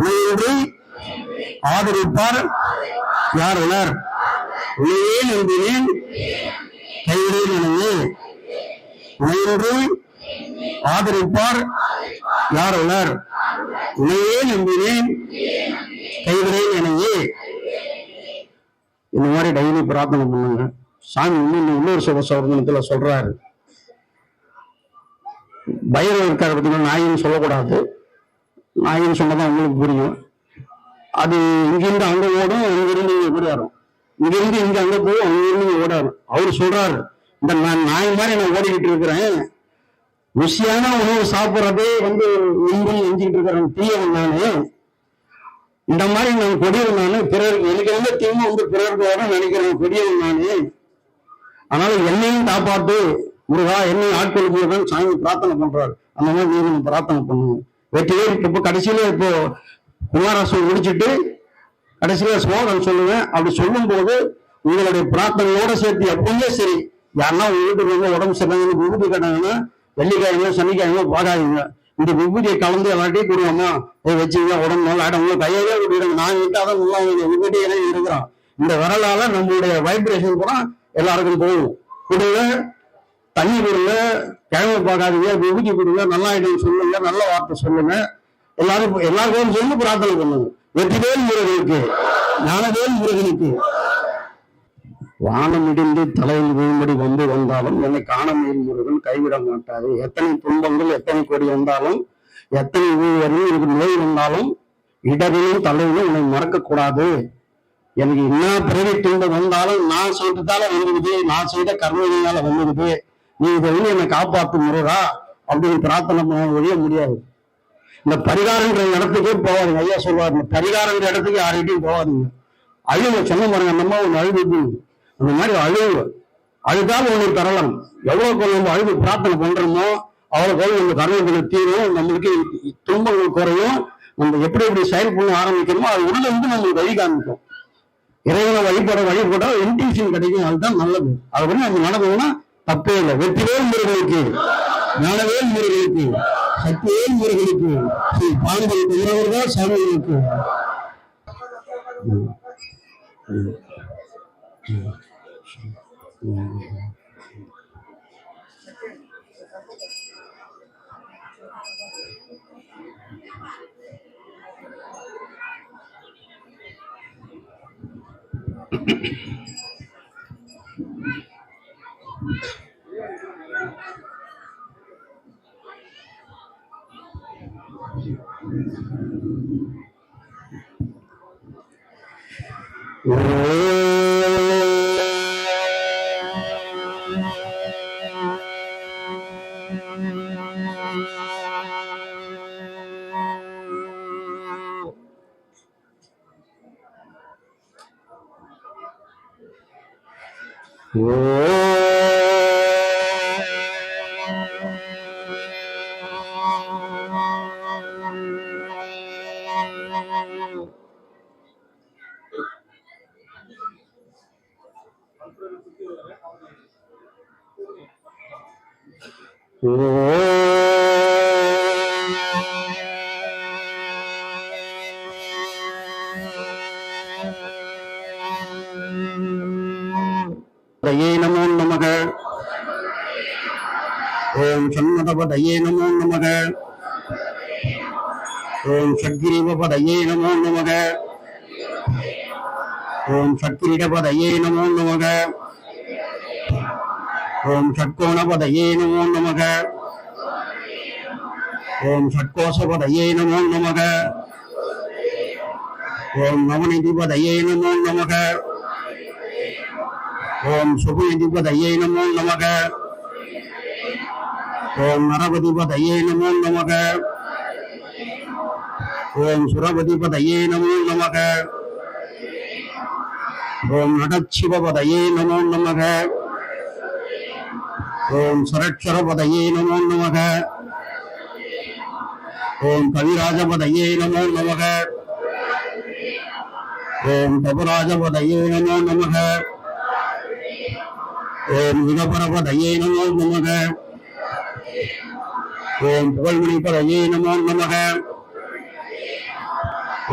உனையின்றி ஆதரிப்பார். யார் உணர் உண்மையே நம்பினேன். கைவிடேன் எனவே உனையின்றி ஆதரிப்பார். யார் உணர் உண்மையே நம்பினேன். கைவிடேன் எனவே இந்த மாதிரி டெய்லி பிரார்த்தனை பண்ணுங்க. சாமி இன்னும் இன்னொரு சுப சோதனத்துல சொல்றாரு. பைரவர் இருக்காரு பார்த்தீங்கன்னா நாயின்னு சொல்லக்கூடாது. நாயின்னு சொன்னதான் உங்களுக்கு புரியும். அது இங்கிருந்து அங்க ஓடும் இங்கிருந்து இங்க ஓடியாரும் இங்கிருந்து இங்க அங்க போகும் அங்கிருந்து இங்க ஓடாரும். அவர் சொல்றாரு இந்த நான் நாய் மாதிரி நான் ஓடிக்கிட்டு இருக்கிறேன். ருசியான உணவு சாப்பிட்றதே வந்து இன்பம் எஞ்சிக்கிட்டு இருக்கிறேன் தீயவன் நானு. இந்த மாதிரி நான் கொடியவன் நானு பிறருக்கு எனக்கு வந்து தீமை வந்து பிறருக்கு வர நினைக்கிறேன் கொடியவன் நானு. அதனால என்னையும் காப்பாற்று முருகா என்னையும் ஆட்கொள் சாமி பிரார்த்தனை பண்றாரு. அந்த மாதிரி நீங்க பிரார்த்தனை பண்ணுங்க. வெற்றியே இப்போ கடைசியில இப்போ குமாராசன் முடிச்சிட்டு கடைசியில ஸ்லோகம் சொல்லுவேன். அப்படி சொல்லும்போது உங்களுடைய பிரார்த்தனையோட சேர்த்து எப்பவுமே சரி. யாருன்னா உங்க வீட்டுக்கு உடம்பு சரியில்லைன்னு விபூதி கேட்டாங்கன்னா வெள்ளிக்கிழமை சனிக்கிழமை பார்க்காதீங்க இந்த விபூதியை கலந்து எல்லாத்தையும் கொடுவோமா இதை வச்சுங்க உடம்பு நல்லா ஆடம் உங்களை கையாலே விட்டுடுங்க. நான் விட்டா தான் நல்லா விபூதியிலே இருக்கிறோம் இந்த விரலால நம்மளுடைய வைப்ரேஷன் கூட எல்லாருக்கும் போகும். கொடுங்க தண்ணி கொடுங்க கிழமை பார்க்காதீங்க விபூதி கொடுங்க நல்லா இடம் சொல்லுங்க நல்ல வார்த்தை சொல்லுங்க. எல்லாரும் எல்லாருக்கும் சொல்லி பிரார்த்தனை பண்ணுங்க. வெற்றிவேல் முருகனுக்கு ஞானவேல் முருகனுக்கு. வானம் இடிந்து தலையில் விழும்படி வந்து வந்தாலும் என்னை காண முருகன் கைவிட மாட்டாரு. எத்தனை துன்பங்கள் எத்தனை கொடி வந்தாலும் எத்தனை ஊழியர்கள் எனக்கு நோய் வந்தாலும் இடவிலும் தலையிலும் உன்னை மறக்க கூடாது எனக்கு என்ன பிறவி துன்பம் வந்தாலும் நான் சொல்றதால வந்துடுது நான் செய்த கர்மத்தினால வந்துடுது நீ இதை வந்து என்னை காப்பாத்து முருகா அப்படின்னு பிரார்த்தனை பண்ண ஒழிய முடியாது. இந்த பரிகாரன்ற இடத்துக்கே போகாதீங்க. ஐயா சொல்வார் இந்த பரிகாரன்ற இடத்துக்கு யார்கிட்டையும் போவாதீங்க அழுவ சொன்ன பாருங்க நம்ம ஒன்று அழுதுப்பீங்க அந்த மாதிரி அழுவு. அழுதால் ஒன்று தரலாம். எவ்வளவு நம்ம அழுது பிரார்த்தனை பண்றோமோ அவ்வளவு நம்ம கர்மங்களை தீரும் நம்மளுக்கு துன்பங்கள் குறையும். நம்ம எப்படி எப்படி செயல் பண்ண ஆரம்பிக்கிறோமோ அது உள்ள வந்து நம்மளுக்கு வழி காமிக்கும் இறைவனை வழிபட வழிபட இன்டியூஷன் கிடைக்கும். அதுதான் நல்லது. அது வந்து நம்ம நடந்ததுன்னா தப்பே இல்லை வெற்றிவேல் முருகனுக்கு ஞானவேல் முருகனுக்கு சக்திவேல் முருகனுக்கு ஸ்ரீ பாண்டியன் தான் சாமிகளுக்கு Whoa. Whoa. ஓம் நமோ நமக ஓம் சக்திரிபதயே நமோ நமக ஓம் சக்திரிடபதயே நமோ நமக ஓம் ஷட்கோணபதயே நமோ நமக ஓம் ஷட்கோசபதயே நமோ நமக ஓம் நவநிதிபதயே நமோ நமக ஓம் சுபநிதிபதயே நமோ நமக ஓம் நரபதிபதயே நமோ நமக ஓம் சுரபதிபதயே நமோ நமக ஓம் நடச்சிவபதயே நமோ நமக ஓம் சரட்சரபதயே நமோ நமக ஓம் கவிராஜபதயே நமோ நமக ஓம் தபராஜபதயே நமோ நமக ஓம் யுகபரபதயே நமோ நமக ஓம் புகழ்மணிபதயே நமோ நமக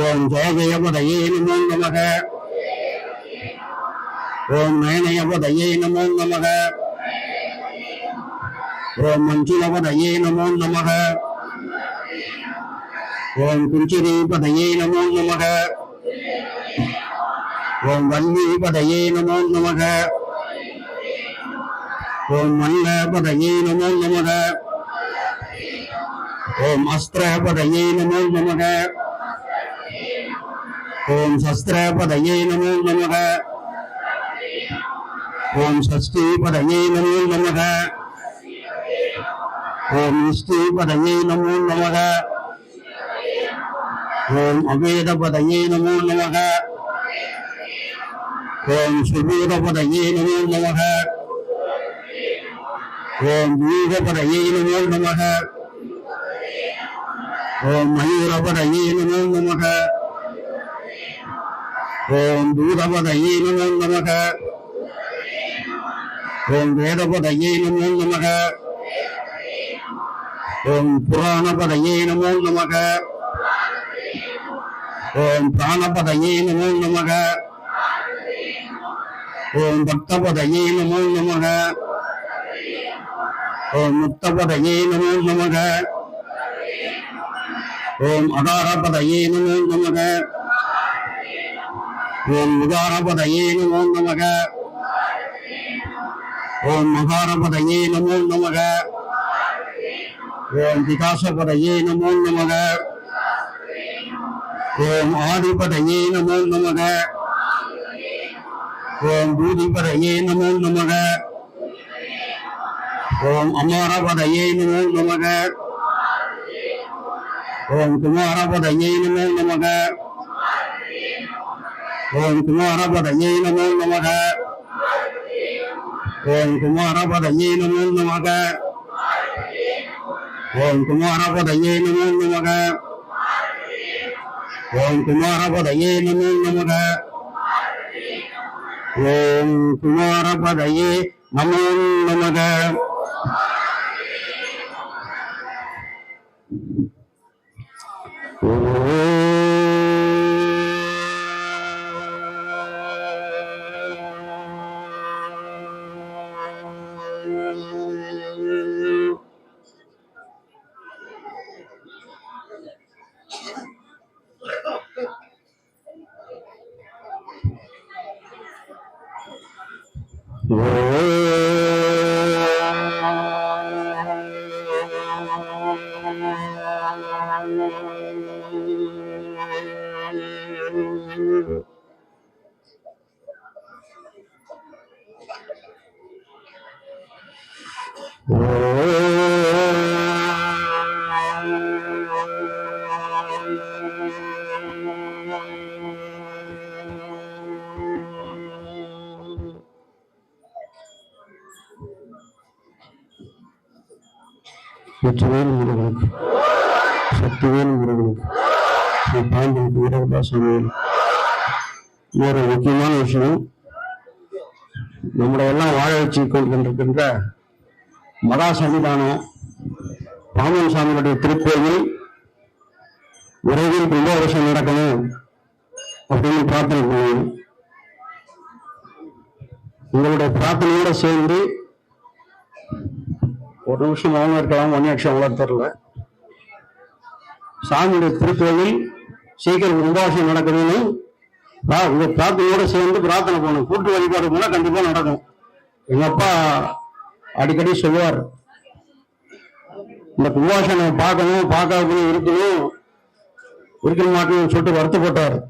ஓம் ஜெய ஜெயபதையே நமோ நமக ஓம் நயனயபதையே நமோ நமக ஓம் மஞ்சுளபதையே நமோ நமக ஓம் குஞ்சிரீபதையே நமோ நமக ஓம் வன்மீபதையே நமோ நமக ஓம் மல்லபதையே நமோ நமக ஓம் அஸ்திரபதையே நமோ நமக ஓம் சஸ்திரபதையே நமோ நமக ஓம் ஷஷ்டிபதையே நமோ நமக ஓம் விஷ்ணுபதையே நமோ நமக ஓம் அவேதபதையே நமோ நமக ஓம் சுபூதபதையே நமோ நமக ஓம் பூதபதையே நமோ நமக. ஓம் மயூரபதையே நமோ நமக. ஓம் தூதபதையே நமோ நமக. ஓம் வேதபதையே நமோ நமக. ஓம் புராணபதையே நமோ நமக. ஓம் பிராணபதையே நமோ நமக. ஓம் பக்தபதையே நமோ நமக. ஓம் முத்தபதையே நமோ நமக. ஓம் அகாரபதையே நமோ நமக. ஓம் உகாரபதையே நமோ நமக. ஓம் மகாரபதையே நமோ நமக. ஓம் விகாசபதையே நமோ நமக. ஓம் ஆதிபதையே நமோ நமக. ஓம் பூதிபதையே நமோ நமக. ஓம் அமாரபதையே நமோ நமக. ஓம் குமாரபதையை நமோ நமக. ஓம் குமாரபதையை நமோ நமக. ஓம் குமாரபதையை நமோ நமக. ஓம் குமாரபதையை நமோ நமக. ஓம் குமாரபதையை நமோ நமக. ஓம் குமாரபதையே நமோ நமக. ஓம் வெற்றிவேல் முருகனுக்கு சக்திவேல் முருகனுக்கு ஸ்ரீ பாண்டியன் வீரதாசவேல் ஒரு முக்கியமான விஷயம் நம்மளை எல்லாம் வாழ வச்சு கொண்டிருக்கின்ற மகா சன்னிதானம் பாமன் சாமியுடைய திருக்கோயில் விரைவில் வருஷம் நடக்கணும் அப்படின்னு பிரார்த்தனை பண்ணுவோம். உங்களுடைய பிரார்த்தனையோட சேர்ந்து ஒரு நிமிஷம் அவங்க இருக்கலாம் ஒன்னே நிமிஷம் அவங்களா தெரியல. சாமியுடைய திருக்கோவில் சீக்கிரம் கும்பாபிஷேகம் நடக்கணும்னு. பா- உங்க பிரார்த்தனையோட சேர்ந்து பிரார்த்தனை பண்ணணும். கூட்டு வழிபாடு போனா கண்டிப்பா நடக்கும். எங்க அப்பா அடிக்கடி சொல்லுவார் இந்த கும்பாபிஷேகம் பார்க்கணும் பார்க்காம இருக்கணும். இருக்க மாட்டேன்னு சொல்லிட்டு வருத்தப்பட்டார்.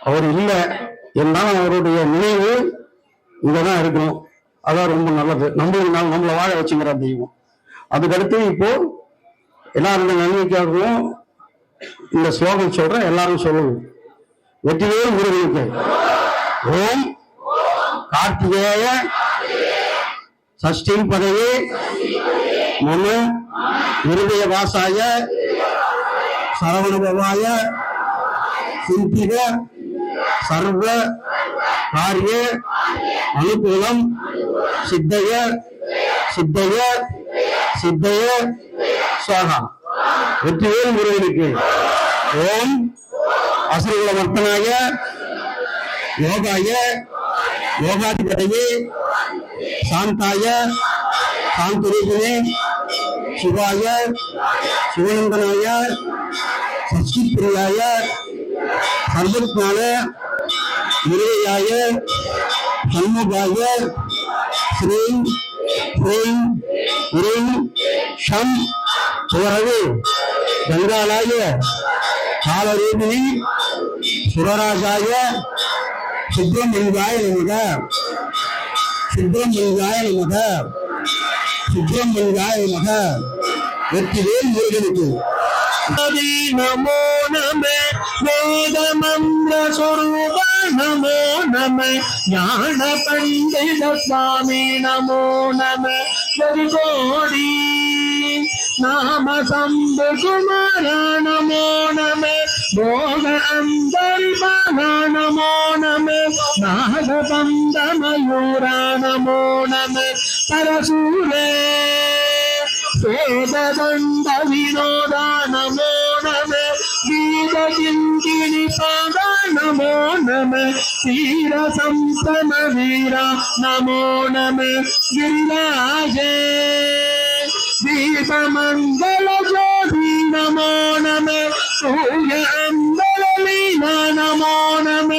அவர் இல்லை இருந்தாலும் அவருடைய நினைவு இங்கதான் இருக்கணும். அதான் ரொம்ப நல்லது. நம்ம நாள் நம்மளை வாழ வச்சுங்கிற தெய்வம். அதுக்கடுத்து இப்போ எல்லாருடைய நன்மைக்காகவும் இந்த ஸ்லோகம் சொல்றேன் எல்லாரும் சொல்லணும் வெற்றியே முருகனுக்கு ஓம் கார்த்திகேய சஷ்டி பதவி மம இருதய வாசாய சரவணபவாய சிந்திக சர்வ காரிய அனுகூலம் சித்தைய சித்தைய சித்தைய சுவாகா. வெற்றிவேல் முருகனுக்கு ஓம் அசுரகுல மர்த்தனாய யோகாய யோகாதிபதையே சாந்தாய சாந்தரூபிணே சிவாய சிவநந்தனாய சஷ்டிப்பிரியாய சர்வஜான நிலையாய சண்முகாய ஸ்ரீம் ஹ்ரீம் ஹ்ரீம் ஷம் சுவரவு. கங்காலாய காலரூபிணி சுரராஜாய சுப்பிரமணியாய நமக. சுப்பிரமணியாய நமக. சுப்பிரமணியாய நமக. வெற்றிவேல் முருகனுக்கு. நமோ நம. வேத மந்திர நமோ நம. ஞான பண்டித சுவாமி நமோ நம. ஜரி கோடி நாம சம்பு குமார நமோ நம போக அந்தர்பக நமோ நம நாக பந்த மயூரா நமோ நம பரசூரே வேததண்ட வினோத நமோ நம கீதகிங்கிணி பாத நமோ நம தீர சம்சம வீர நமோ நம கிரிராஜே தீபமங்கள ஜோதி நமோ நம சூய அம்பலீன நமோ நம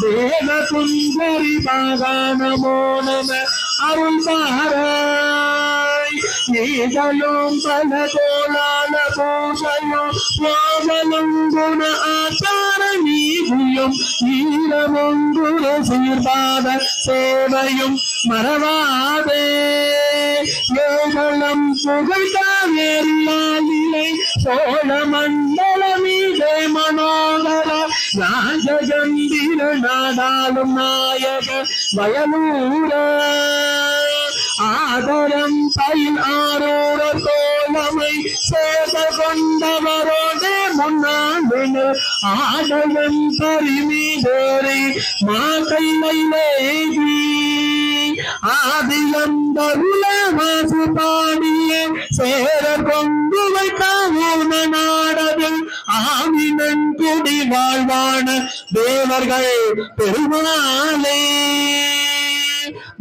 தேவ குந்தரி பாகா நமோ நம அருள் பாராய் நீதலும் ജ്വാലഭൂഷണം സേവയും മറവാതെ കേവലം പുകഴ്ത്താവേല്ലാ നിലൈ മനോഹര രാജഗംഭീരനാടാളും നായക വയലൂര. ആദരം തൈ ആരോടത്തോ நாடாளும் நாயக வயலூர ஆதரம் பயில் ஆரோர தோழமை சேத கொண்டவரோடு முன்னாண்டு ஆடவன் பரிமீதேறி மாக்கையிலேகி ஆதியந்தருளவாசு பாடிய சேர கொண்டு வைத்தாவோன நாடதில் ஆமினன் குடி வாழ்வான தேவர்கள் பெருமாளே.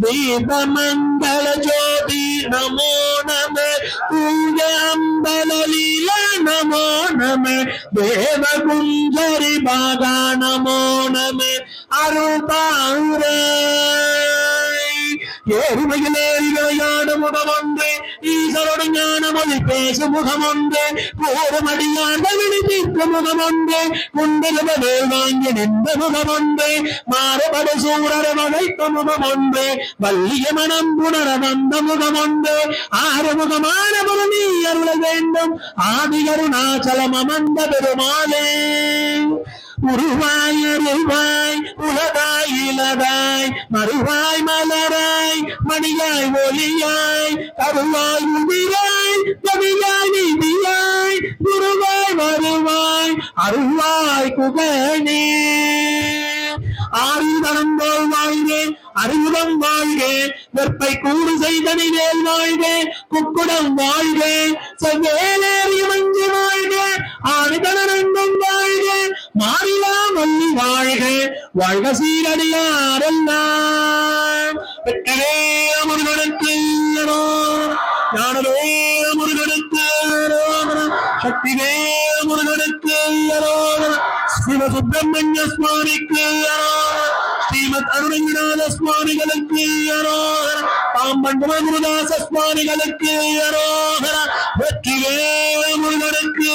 தீபமண்டல ஜோ நமோ நம தூய அம்பலலீல நமோ நம தேவகுஞ்சரி பாகா நமோ நம அருபாரை ஏறுமையிலேறி விளையாடு முகமொன்று ஈசரோடு ஞானமொழி பேசு முகமொன்று கூறுமடியாண்ட விழித்தித்த முகமொன்று குண்டலவ வேல் வாங்கி நின்ற முகமொன்று மாறுபடு சூரர வளைத்த முகமொன்று வல்லிய மனம் புணர வந்த முகமொன்று ஆறுமுகமான நீ அருள வேண்டும் ஆதிகருணாச்சலம் அமர்ந்த பெருமாளே. உருவாய் அருவாய் உலகாய் இலதாய் மறுவாய் மலராய் மணியாய் ஒளியாய் கருவாய் உதிராய் கவியாய் நிதியாய் குருவாய் வருவாய் அருவாய் குகனே. ஆறுதனம் போல் வாயிலே அறிவுடன் வாழ்கே வெப்பை கூடு செய்தனை வேல் வாழ்கே குக்குடம் வாழ்கே செவ்வேலேறி மஞ்சு வாழ்கே ஆறுதனம் வாழ்கே மாறிலா மல்லி வாழ்க வாழ்க சீரடியாரெல்லாம் வெட்டவே முருகனுக்கு ஞானவே முருகனுக்கு சக்திவே முருகனுக்கு ಶ್ರೀಮತ್ ಅರುಣಗಿನಾಥ ಸ್ವಾಮಿಗಳಕ್ಕೆ ಅರೋಹರ പാമ്പണ്ട ഗുരുദാസ സ്വാമികൾക്ക് അരോഹര ഭക്തിവേവ മുരുകനക്ക്